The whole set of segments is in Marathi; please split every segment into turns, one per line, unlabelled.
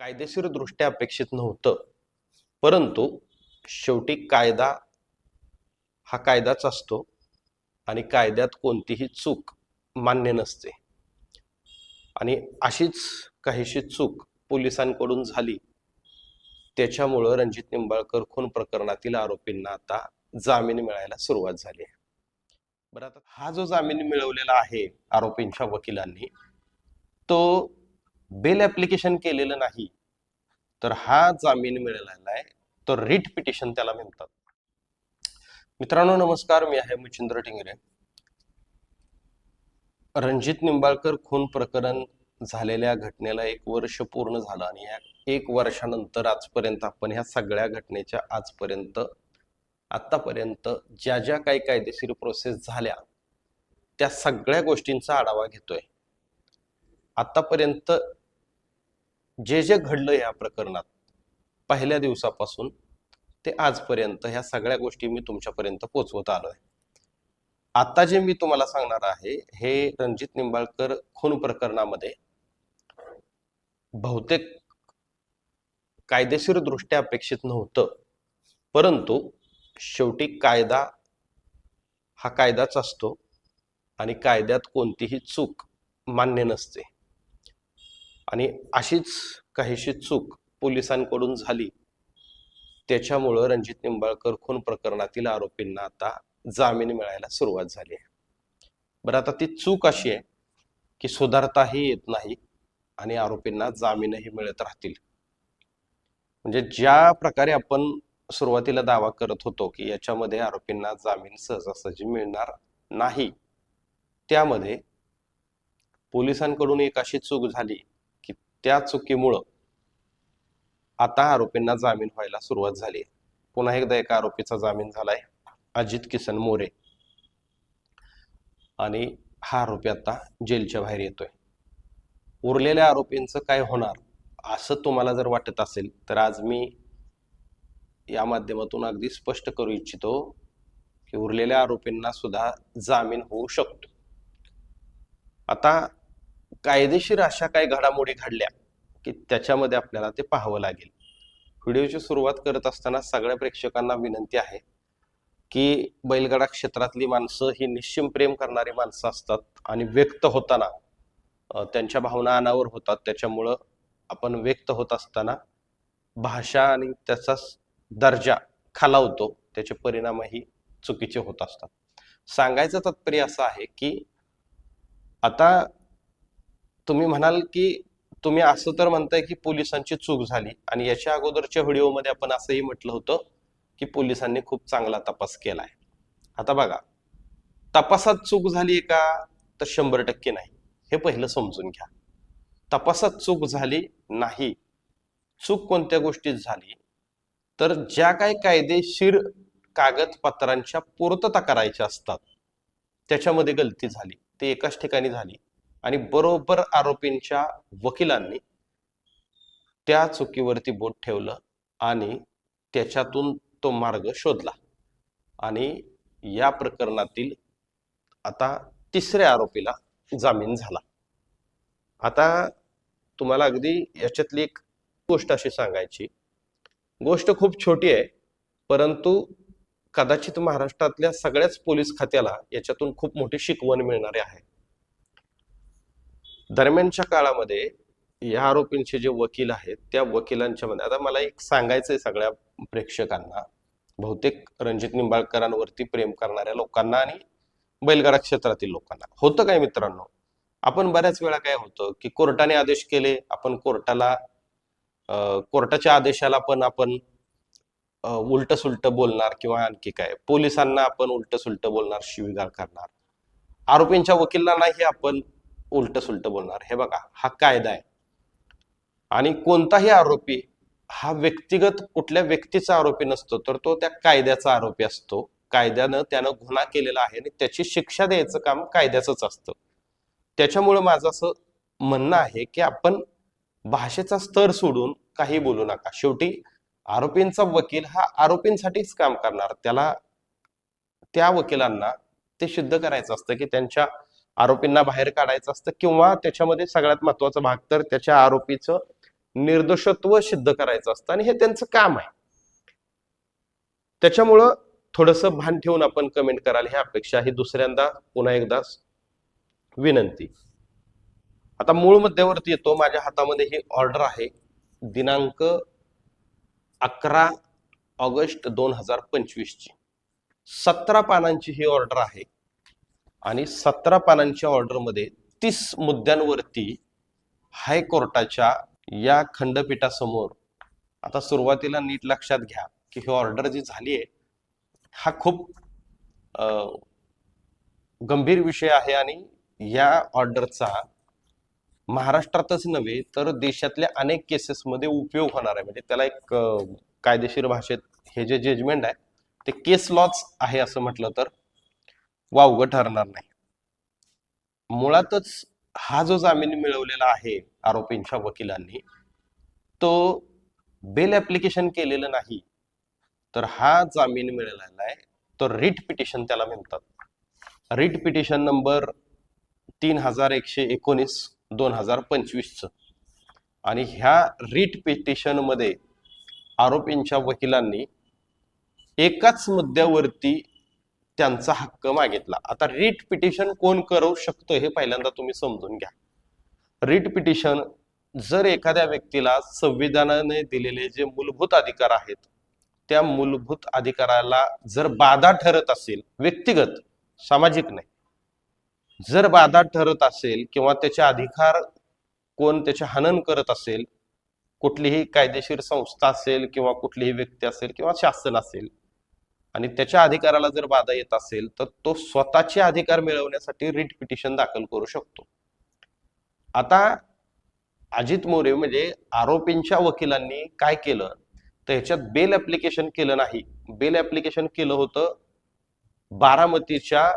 कायदेशीर दृष्ट्या अपेक्षित नव्हतं. परंतु शेवटी कायदा हा कायदाच असतो आणि कायद्यात कोणतीही चूक मान्य नसते. आणि अशीच काहीशी चूक पोलिसांकडून झाली त्याच्यामुळं रणजित निंबाळकर खून प्रकरणातील आरोपींना आता जामीन मिळायला सुरुवात झाली आहे. बरं आता हा जो जामीन मिळवलेला आहे आरोपींच्या वकिलांनी तो बेल ऍप्लिकेशन केलेलं नाही तर हा जामीन मिळालेला आहे तो रिट पिटिशन त्याला म्हणतात. मित्रांनो नमस्कार मी आहे मुचिंद्र टिंगरे. रणजित निंबाळकर खून प्रकरण झालेल्या घटनेला एक वर्ष पूर्ण झालं आणि या एक वर्षानंतर आजपर्यंत आपण ह्या सगळ्या घटनेच्या आजपर्यंत आतापर्यंत ज्या ज्या काही कायदेशीर प्रोसेस झाल्या त्या सगळ्या गोष्टींचा आढावा घेतोय. आतापर्यंत जे जे घडलं या प्रकरणात पहिल्या दिवसापासून ते आजपर्यंत ह्या सगळ्या गोष्टी मी तुमच्यापर्यंत पोचवत आलो आहे आता जे मी तुम्हाला सांगणार आहे हे रणजित निंबाळकर खून प्रकरणामध्ये बहुतेक कायदेशीर दृष्ट्या अपेक्षित नव्हतं. परंतु शेवटी कायदा हा कायदाच असतो आणि कायद्यात कोणतीही चूक मान्य नसते. आणि अशीच काहीशी चूक पोलिसांकडून झाली. त्याच्यामुळं रणजित निंबाळकर खून प्रकरणातील आरोपींना आता जामीन मिळायला सुरुवात झाली आहे. बरं आता ती चूक अशी आहे की सुधारताही येत नाही आणि आरोपींना जामीनही मिळत राहतील. म्हणजे ज्या प्रकारे आपण सुरुवातीला दावा करत होतो की याच्यामध्ये आरोपींना जामीन सहजासहजी मिळणार नाही त्यामध्ये पोलिसांकडून एक अशी चूक झाली त्या चुकीमुळं आता आरोपींना जामीन व्हायला सुरुवात झाली पुन्हा एकदा एका आरोपीचा जामीन झालाय अजित किसन मोरे. आणि हा आरोपी आता जेलच्या बाहेर येतोय. उरलेल्या आरोपींचं काय होणार असं तुम्हाला जर वाटत असेल तर आज मी या माध्यमातून अगदी स्पष्ट करू इच्छितो की उरलेल्या आरोपींना सुद्धा जामीन होऊ शकतो. आता कायदेशीर अशा काही घडामोडी घडल्या की त्याच्यामध्ये आपल्याला ते पाहावं लागेल. व्हिडिओची सुरुवात करत असताना सगळ्या प्रेक्षकांना विनंती आहे की बैलगाडा क्षेत्रातली माणसं ही निश्चिम प्रेम करणारी माणसं असतात आणि व्यक्त होताना त्यांच्या भावना अनावर होतात. त्याच्यामुळं आपण व्यक्त होत असताना भाषा आणि त्याचा दर्जा खालावतो. त्याचे परिणामही चुकीचे होत असतात. सांगायचं तात्पर्य असं आहे की आता तुम्ही म्हणाल की तुम्ही असं तर म्हणताय की पोलिसांची चूक झाली आणि याच्या अगोदरच्या व्हिडिओमध्ये आपण असंही म्हटलं होतं की पोलिसांनी खूप चांगला तपास केलाय. आता बघा तपासात चूक झाली का? तर शंभर टक्के नाही. हे पहिलं समजून घ्या. तपासात चूक झाली नाही चूक कोणत्या गोष्टीत झाली? तर ज्या काही कायदेशीर कागदपत्रांच्या पूर्तता करायच्या असतात त्याच्यामध्ये गलती झाली ते एकाच ठिकाणी झाली. आणि बरोबर आरोपींच्या वकिलांनी त्या चुकीवरती बोट ठेवलं आणि त्याच्यातून तो मार्ग शोधला. आणि या प्रकरणातील आता तिसऱ्या आरोपीला जामीन झाला. आता तुम्हाला अगदी याच्यातली एक गोष्ट अशी सांगायची. गोष्ट खूप छोटी आहे परंतु कदाचित महाराष्ट्रातल्या सगळ्याच पोलीस खात्याला याच्यातून खूप मोठी शिकवण मिळणारी आहे. दरम्यानच्या काळामध्ये या आरोपींचे जे वकील आहेत त्या वकिलांच्या मध्ये आता मला एक सांगायचंय सगळ्या प्रेक्षकांना. बहुतेक रणजित निंबाळकरांवरती प्रेम करणाऱ्या लोकांना आणि बैलगाडा क्षेत्रातील लोकांना. होतं काय मित्रांनो? आपण बऱ्याच वेळा काय होतं की कोर्टाने आदेश केले आपण कोर्टाला कोर्टाच्या आदेशाला पण आपण उलट सुलट बोलणार किंवा आणखी काय? पोलिसांना आपण उलट सुलट बोलणार शिवीगाळ करणार. आरोपींच्या वकिलांनाही आपण उलट सुलट बोलणार. हे बघा हा कायदा आहे. आणि कोणताही आरोपी हा व्यक्तिगत कुठल्या व्यक्तीचा आरोपी नसतो तर तो त्या कायद्याचा आरोपी असतो. कायद्यानं त्यानं गुन्हा केलेला आहे आणि त्याची शिक्षा द्यायचं काम कायद्याचंच असतं. त्याच्यामुळे माझं असं म्हणणं आहे की आपण भाषेचा स्तर सोडून काही बोलू नका. शेवटी आरोपींचा वकील हा आरोपींसाठीच काम करणार. त्याला त्या वकिलांना ते सिद्ध करायचं असतं की त्यांच्या आरोपींना बाहेर काढायचं असतं किंवा त्याच्यामध्ये सगळ्यात महत्त्वाचा भाग तर त्याच्या आरोपीचं निर्दोषत्व सिद्ध करायचं असतं आणि हे त्यांचं काम आहे. त्याच्यामुळं थोडंसं भान ठेवून आपण कमेंट कराल ही अपेक्षा ही दुसऱ्यांदा पुन्हा एकदा विनंती. आता मूळ मुद्द्यावरती येतो. माझ्या हातामध्ये ही ऑर्डर आहे. दिनांक अकरा ऑगस्ट दोन हजार पंचवीस ची सतरा पानांची ही ऑर्डर आहे. आणि सतरा पानांच्या ऑर्डरमध्ये तीस मुद्द्यांवरती हायकोर्टाच्या या खंडपीठासमोर आता सुरुवातीला नीट लक्षात घ्या की ही ऑर्डर जी झाली आहे हा खूप गंभीर विषय आहे आणि या ऑर्डरचा महाराष्ट्रातच नव्हे तर देशातल्या अनेक केसेसमध्ये उपयोग होणार आहे. म्हणजे त्याला एक कायदेशीर भाषेत हे जे जजमेंट आहे ते केस लॉच आहे असं म्हटलं तर वावगं ठरणार नाही. मुळातच हा जो जामीन मिळवलेला आहे आरोपींच्या वकिलांनी तो बेल ऍप्लिकेशन केलेलं नाही तर हा जामीन मिळालेला आहे तो रिट पिटिशन त्याला म्हणतात. रिट पिटिशन नंबर तीन हजार एकशे एकोणीस दोन हजार पंचवीसचं. आणि ह्या रिट पिटिशनमध्ये आरोपींच्या वकिलांनी एकाच मुद्द्यावरती त्यांचा हक्क मागितला. आता रिट पिटिशन कोण करू शकतो हे पहिल्यांदा तुम्ही समजून घ्या. रिट पिटिशन जर एखाद्या व्यक्तीला संविधानाने दिलेले जे मूलभूत अधिकार आहेत त्या मूलभूत अधिकाराला जर बाधा ठरत असेल व्यक्तिगत सामाजिक नाही जर बाधा ठरत असेल किंवा त्याचे अधिकार कोण त्याचे हनन करत असेल कुठलीही कायदेशीर संस्था असेल किंवा कुठलीही व्यक्ती असेल किंवा शासन असेल आणि त्याच्या अधिकाराला जर बाधा येत असेल तर तो स्वतःचे अधिकार मिळवण्यासाठी रिट पिटिशन दाखल करू शकतो. आता अजित मोरे म्हणजे आरोपींच्या वकिलांनी काय केलं? तर ह्याच्यात बेल ऍप्लिकेशन केलं नाही. बेल ऍप्लिकेशन केलं होतं बारामतीच्या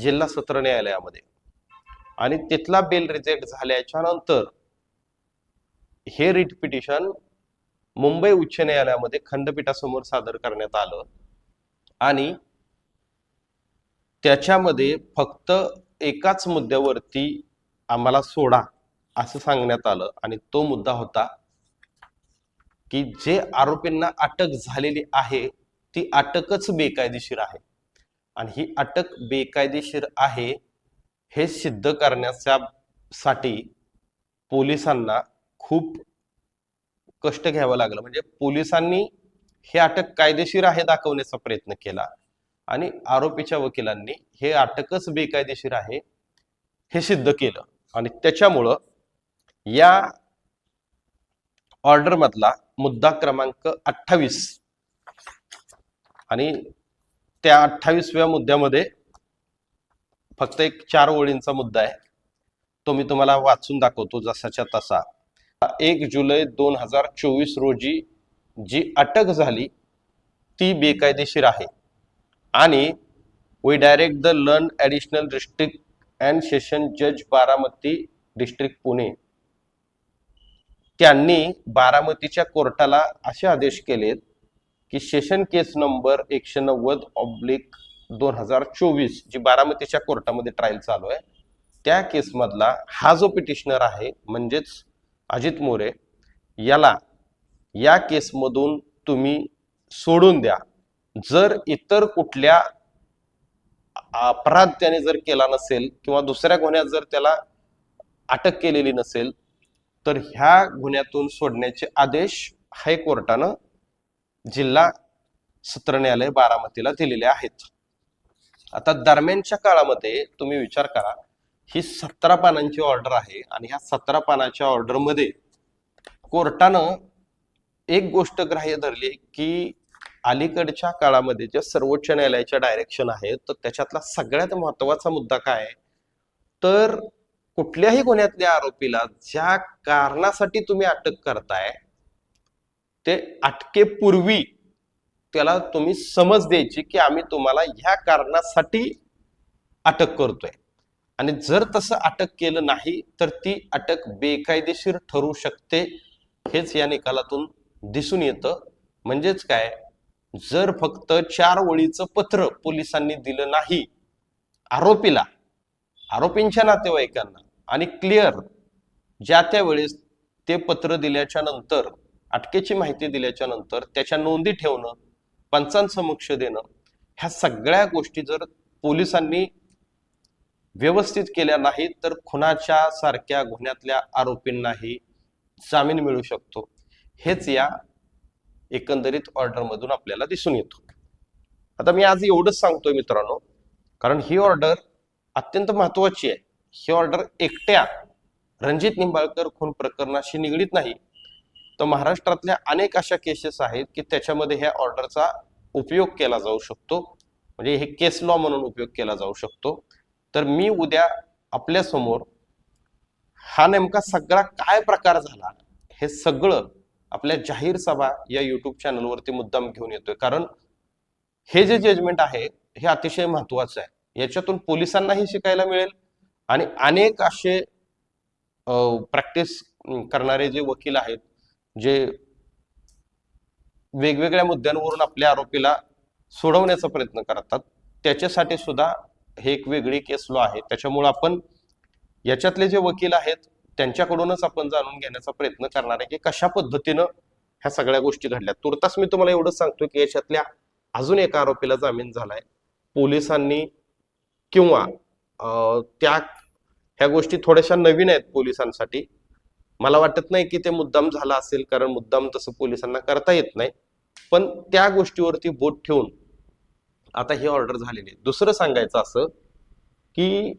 जिल्हा सत्र न्यायालयामध्ये. आणि तिथला बेल रिजेक्ट झाल्याच्यानंतर हे रिट पिटिशन मुंबई उच्च न्यायालयामध्ये खंडपीठासमोर सादर करण्यात आलं. आणि त्याच्यामध्ये फक्त एकाच मुद्द्यावरती आम्हाला सोडा असं सांगण्यात आलं. आणि तो मुद्दा होता की जे आरोपींना अटक झालेली आहे ती अटकच बेकायदेशीर आहे. आणि ही अटक बेकायदेशीर आहे हे सिद्ध करण्याच्या साठी पोलिसांना खूप कष्ट घ्यावं लागलं. म्हणजे पोलिसांनी हे अटक कायदेशीर आहे दाखवण्याचा प्रयत्न केला. आणि आरोपीच्या वकिलांनी हे अटकच बेकायदेशीर आहे हे सिद्ध केलं. आणि त्याच्यामुळं या ऑर्डर मधला मुद्दा क्रमांक अठ्ठावीस आणि त्या अठ्ठावीसव्या मुद्द्यामध्ये फक्त एक चार ओळींचा मुद्दा आहे. तो मी तुम्हाला वाचून दाखवतो जसाच्या तसा. एक जुलै दोन हजार चोवीस रोजी जी अटक झाली ती बेकायदेशीर आहे. आणि we direct the learned additional district and session जज बारामती डिस्ट्रिक्ट पुणे. त्यांनी बारामतीच्या कोर्टाला असे आदेश केलेत की सेशन केस नंबर एकशे नव्वद ऑब्लिक दोन हजार चोवीस जी बारामतीच्या कोर्टामध्ये ट्रायल चालू आहे त्या केसमधला हा जो पिटिशनर आहे म्हणजेच अजित मोरे याला या केसमधून तुम्ही सोडून द्या. जर इतर कुठल्या अपराध त्याने जर केला नसेल किंवा दुसऱ्या गुन्ह्यात जर त्याला अटक केलेली नसेल तर ह्या गुन्ह्यातून सोडण्याचे आदेश हायकोर्टानं जिल्हा सत्र न्यायालय बारामतीला दिलेले आहेत. आता दरम्यानच्या काळामध्ये तुम्ही विचार करा ही सतरा पानांची ऑर्डर आहे आणि ह्या सतरा पानाच्या ऑर्डरमध्ये कोर्टानं एक गोष्ट ग्राह्य धरली की अलीकडच्या काळामध्ये ज्या सर्वोच्च न्यायालयाच्या डायरेक्शन आहेत तर त्याच्यातला सगळ्यात महत्त्वाचा मुद्दा काय आहे? तर कुठल्याही गुन्ह्यातल्या आरोपीला ज्या कारणासाठी तुम्ही अटक करताय ते अटकेपूर्वी त्याला तुम्ही समज द्यायची की आम्ही तुम्हाला ह्या कारणासाठी अटक करतोय. आणि जर तसं अटक केलं नाही तर ती अटक बेकायदेशीर ठरू शकते हेच या निकालातून दिसून येतं. म्हणजेच काय? जर फक्त चार ओळीचं पत्र पोलिसांनी दिलं नाही आरोपीला आरोपींच्या नातेवाईकांना आणि क्लिअर ज्या त्या वेळेस ते पत्र दिल्याच्या नंतर अटकेची माहिती दिल्याच्या नंतर त्याच्या नोंदी ठेवणं पंचांसमक्ष देणं ह्या सगळ्या गोष्टी जर पोलिसांनी व्यवस्थित केल्या नाहीत तर खुनाच्या सारख्या गुन्ह्यातल्या आरोपींनाही जामीन मिळू शकतो. हेच या एकंदरीत ऑर्डरमधून आपल्याला दिसून येतो. आता मी आज एवढंच सांगतोय मित्रांनो कारण ही ऑर्डर अत्यंत महत्वाची आहे. ही ऑर्डर एकट्या रणजित निंबाळकर खून प्रकरणाशी निगडीत नाही. तर महाराष्ट्रातल्या अनेक अशा केसेस आहेत की त्याच्यामध्ये ह्या ऑर्डरचा उपयोग केला जाऊ शकतो. म्हणजे हे केस लॉ म्हणून उपयोग केला जाऊ शकतो. तर मी उद्या आपल्यासमोर हा नेमका सगळा काय प्रकार झाला हे सगळं आपल्या जाहीर सभा या युट्यूब चॅनलवरती मुद्दाम घेऊन येतोय. कारण हे जे जजमेंट आहे हे अतिशय महत्वाचं आहे. याच्यातून पोलिसांनाही शिकायला मिळेल आणि अनेक असे प्रॅक्टिस करणारे जे वकील आहेत जे वेगवेगळ्या मुद्द्यांवरून आपल्या आरोपीला सोडवण्याचा प्रयत्न करतात त्याच्यासाठी सुद्धा हे एक वेगळी केस लॉ आहे. त्याच्यामुळे आपण याच्यातले जे वकील आहेत त्यांच्याकडूनच आपण जाणून घेण्याचा प्रयत्न करणार आहे की कशा पद्धतीनं ह्या सगळ्या गोष्टी घडल्या. तुर्तास मी तुम्हाला एवढंच सांगतोय की याच्यातल्या अजून एका आरोपीला जामीन झालाय. पोलिसांनी किंवा त्या ह्या गोष्टी थोड्याशा नवीन आहेत पोलिसांसाठी. मला वाटत नाही की ते मुद्दाम झाला असेल कारण मुद्दाम तसं पोलिसांना करता येत नाही. पण त्या गोष्टीवरती बोट ठेवून आता ही ऑर्डर झालेली आहे. दुसरं सांगायचं असं की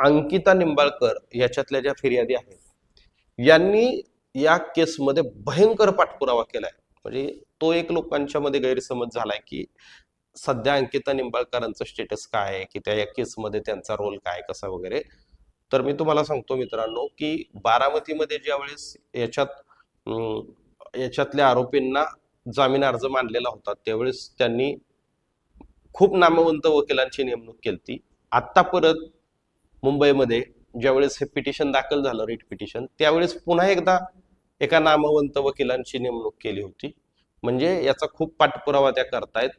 अंकिता निंबाळकर याच्यातल्या ज्या फिर्यादी आहेत यांनी या केसमध्ये भयंकर पाठपुरावा केलाय. म्हणजे तो एक लोकांच्या मध्ये गैरसमज झालाय की सध्या अंकिता निंबाळकरांचं स्टेटस काय आहे की त्या या केसमध्ये त्यांचा रोल काय कसा वगैरे. तर मी तुम्हाला सांगतो मित्रांनो की बारामतीमध्ये ज्यावेळेस याच्यात याच्यातल्या आरोपींना जामीन अर्ज मानलेला होता त्यावेळेस त्यांनी खूप नामवंत वकिलांची नेमणूक केली आत्ता परत मुंबईमध्ये ज्यावेळेस हे पिटिशन दाखल झालं रिट पिटिशन त्यावेळेस पुन्हा एकदा एका नामवंत वकिलांची नेमणूक केली होती. म्हणजे याचा खूप पाठपुरावा त्या करतायत.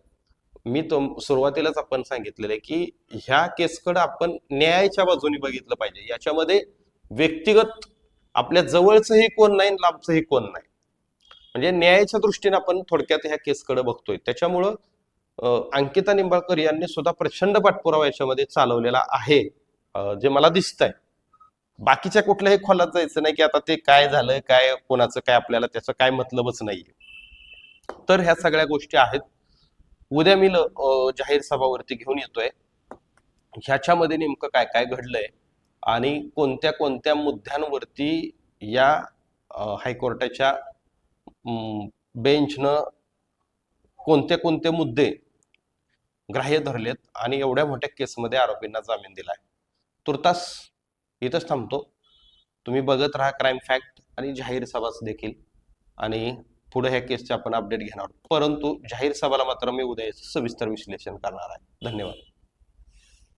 मी तो सुरुवातीलाच आपण सांगितलेलं आहे की ह्या केसकडे आपण न्यायाच्या बाजूने बघितलं पाहिजे. याच्यामध्ये व्यक्तिगत आपल्या जवळचंही कोण नाही आणि लांबचंही कोण नाही. म्हणजे न्यायाच्या दृष्टीने आपण थोडक्यात ह्या केसकडे बघतोय. त्याच्यामुळं अंकिता निंबाळकर यांनी सुद्धा प्रचंड पाठपुरावा याच्यामध्ये चालवलेला आहे. जे मला दिसतंय. बाकीच्या कुठल्याही खोलात जायचं नाही की आता ते काय झालं काय कोणाचं काय आपल्याला त्याचं काय मतलबच नाहीये. तर ह्या सगळ्या गोष्टी आहेत. उद्या मी जाहीर सभावरती घेऊन येतोय. ह्याच्यामध्ये नेमकं काय काय घडलंय आणि कोणत्या कोणत्या मुद्द्यांवरती या हायकोर्टाच्या बेंचनं कोणते कोणते मुद्दे ग्राह्य धरलेत आणि एवढ्या मोठ्या केसमध्ये आरोपींना जामीन दिलाय. तुर्तास इथंच थांबतो. तुम्ही बघत राहा क्राईम फॅक्ट आणि जाहीर सभाच देखील. आणि पुढे ह्या केसचे आपण अपडेट घेणार आहोत. परंतु जाहीर सभाला मात्र मी उद्या याचं सविस्तर विश्लेषण करणार आहे. धन्यवाद.